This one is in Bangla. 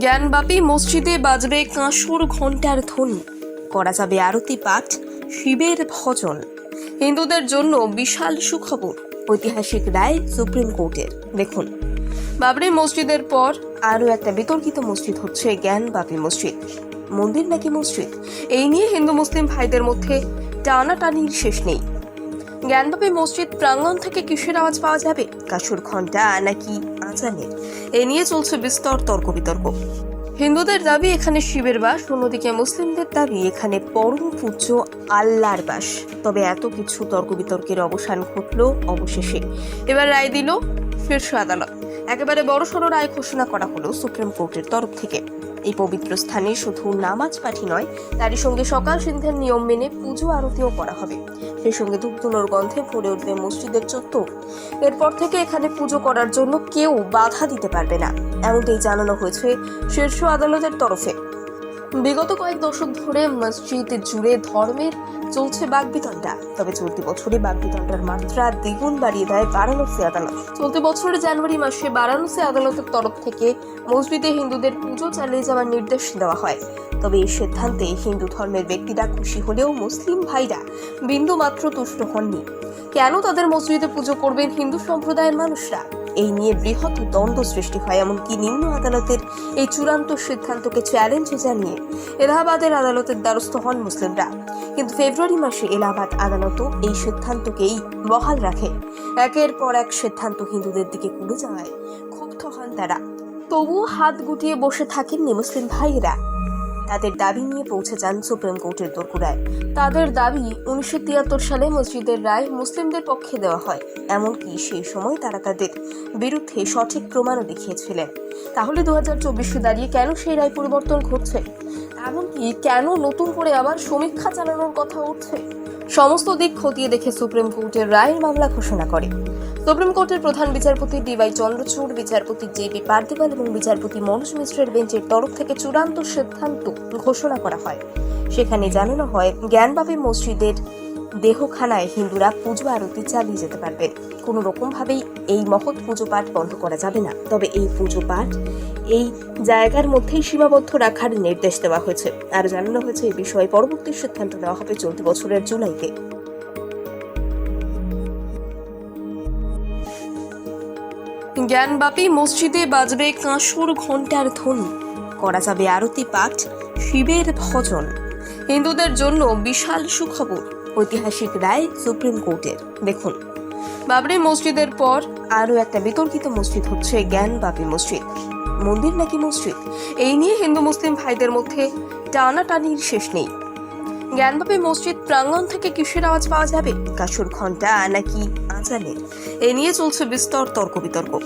জ্ঞানবাপী মসজিদে বাজবে কাঁসুর ঘণ্টার ধ্বনি। করা যাবে আরতি পাঠ, শিবের ভজন। হিন্দুদের জন্য বিশাল সুখবর, ঐতিহাসিক রায় সুপ্রিম কোর্টের। দেখুন। বাবরি মসজিদের পর আরও একটা বিতর্কিত মসজিদ হচ্ছে জ্ঞানবাপী মসজিদ। মন্দির নাকি মসজিদ? এই নিয়ে হিন্দু মুসলিম ভাইদের মধ্যে টানাটানির শেষ নেই। জ্ঞানবাপী মসজিদ প্রাঙ্গণ থেকে কিসের আওয়াজ পাওয়া যাবে? কাসুর ঘণ্টা নাকি আজানে? এ নিয়ে চলছে বিস্তর তর্ক বিতর্ক হিন্দুদের দাবি, এখানে শিবের বাস, অন্যদিকে মুসলিমদের দাবি, এখানে পরম পূজ্য আল্লাহর বাস। তবে এত কিছু তর্ক বিতর্কের অবসান ঘটল অবশেষে। এবার রায় দিল শীর্ষ আদালত। একেবারে বড়সড় রায় ঘোষণা করা হলো সুপ্রিম কোর্টের তরফ থেকে। এই পবিত্র স্থানে শুধু নামাজ পাঠি নয়, তারই সঙ্গে সকাল সন্ধ্যার নিয়ম মেনে পুজো আরতিও করা হবে। সেই সঙ্গে ধূপধুনোর গন্ধে ভরে উঠবে মসজিদের চত্বর। এরপর থেকে এখানে পুজো করার জন্য কেউ বাধা দিতে পারবে না, এমনটাই জানানো হয়েছে শীর্ষ আদালতের তরফে। বিগত কয়েক দশক ধরে মসজিদ জুড়ে ধর্মের চলছে বাগবিতণ্ডা। তবে চলতি বছরে বাগবিতণ্ডার মাত্রা দ্বিগুণ বাড়িয়ে দেয় বারাণসী আদালত। চলতি বছরের জানুয়ারি মাসে বারাণসী আদালতের তরফ থেকে মসজিদে হিন্দুদের পুজো চালিয়ে যাওয়ার নির্দেশ দেওয়া হয়। তবে এই সিদ্ধান্তে হিন্দু ধর্মের ব্যক্তিরা খুশি হলেও মুসলিম ভাইরা বিন্দু মাত্র তুষ্ট হননি। কেন তাদের মসজিদে পুজো করবেন হিন্দু সম্প্রদায়ের মানুষরা? এই নিয়ে বৃহৎ দ্বন্দ্ব সৃষ্টি হয়, এমনকি নিম্ন আদালতের এই চূড়ান্ত সিদ্ধান্তকে চ্যালেঞ্জ জানিয়ে এলাহাবাদের আদালতের দ্বারস্থ হন মুসলিমরা। কিন্তু ফেব্রুয়ারি মাসে এলাহাবাদ আদালতও এই সিদ্ধান্তকেই বহাল রাখে। একের পর এক সিদ্ধান্ত হিন্দুদের দিকে ঘুরে যাওয়ায় ক্ষুব্ধ হন তারা। তবুও হাত গুটিয়ে বসে থাকেননি মুসলিম ভাইয়েরা। তাদের দাবি নিয়ে পৌঁছে যান সুপ্রিম কোর্টের দোরগোড়ায়। তাদের দাবি উনিশশো তিয়াত্তর সালে মসজিদের রায় মুসলিমদের পক্ষে দেওয়া হয়, এমনকি সেই সময় তারা তাদের বিরুদ্ধে সঠিক প্রমাণও দেখিয়েছিলেন। তাহলে দু হাজার চব্বিশে দাঁড়িয়ে কেন সেই রায় পরিবর্তন ঘটছে? এমনকি কেন নতুন করে আবার সমীক্ষা চালানোর কথা উঠছে? সমস্ত দিক খতিয়ে দেখে সুপ্রিম কোর্টের রায়ের মামলা ঘোষণা করে। সুপ্রিম কোর্টের প্রধান বিচারপতি ডিওয়াই চন্দ্রচূড়, বিচারপতি জে বি পার্দিবাল এবং বিচারপতি মনোজ মিশ্রের বেঞ্চের তরফ থেকে চূড়ান্ত সিদ্ধান্ত ঘোষণা করা হয়। সেখানে জানানো হয় জ্ঞানবাপী মসজিদের দেহখানায় হিন্দুরা পুজো আরতি চালিয়ে যেতে পারবে। কোনো রকমভাবেই এই মহৎ পুজো পাঠ বন্ধ করা যাবে না। তবে এই পুজো পাঠ এই জায়গার মধ্যেই সীমাবদ্ধ রাখার নির্দেশ দেওয়া হয়েছে। আর জানানো হয়েছে, এই বিষয়ে পরবর্তী সিদ্ধান্ত নেওয়া হবে চলতি বছরের জুলাইতে। জ্ঞানবাপী মসজিদে বাজবে কাঁসুর ঘণ্টার ধ্বনি। করা যাবে আরতি পাঠ, শিবের ভজন। হিন্দুদের জন্য বিশাল সুখবর, ঐতিহাসিক রায় সুপ্রিম কোর্টের। দেখুন, বাবরি মসজিদের পর আরও একটা বিতর্কিত মসজিদ হচ্ছে জ্ঞানবাপী মসজিদ। মন্দির নাকি মসজিদ? এই নিয়ে হিন্দু, মুসলিম ভাইদের মধ্যে টানাটানির শেষ নেই। জ্ঞানবাপী মসজিদ প্রাঙ্গণ থেকে কিসের আওয়াজ পাওয়া যাবে? কাসুর ঘণ্টা নাকি আজানের? এ নিয়ে চলছে বিস্তর তর্ক বিতর্ক।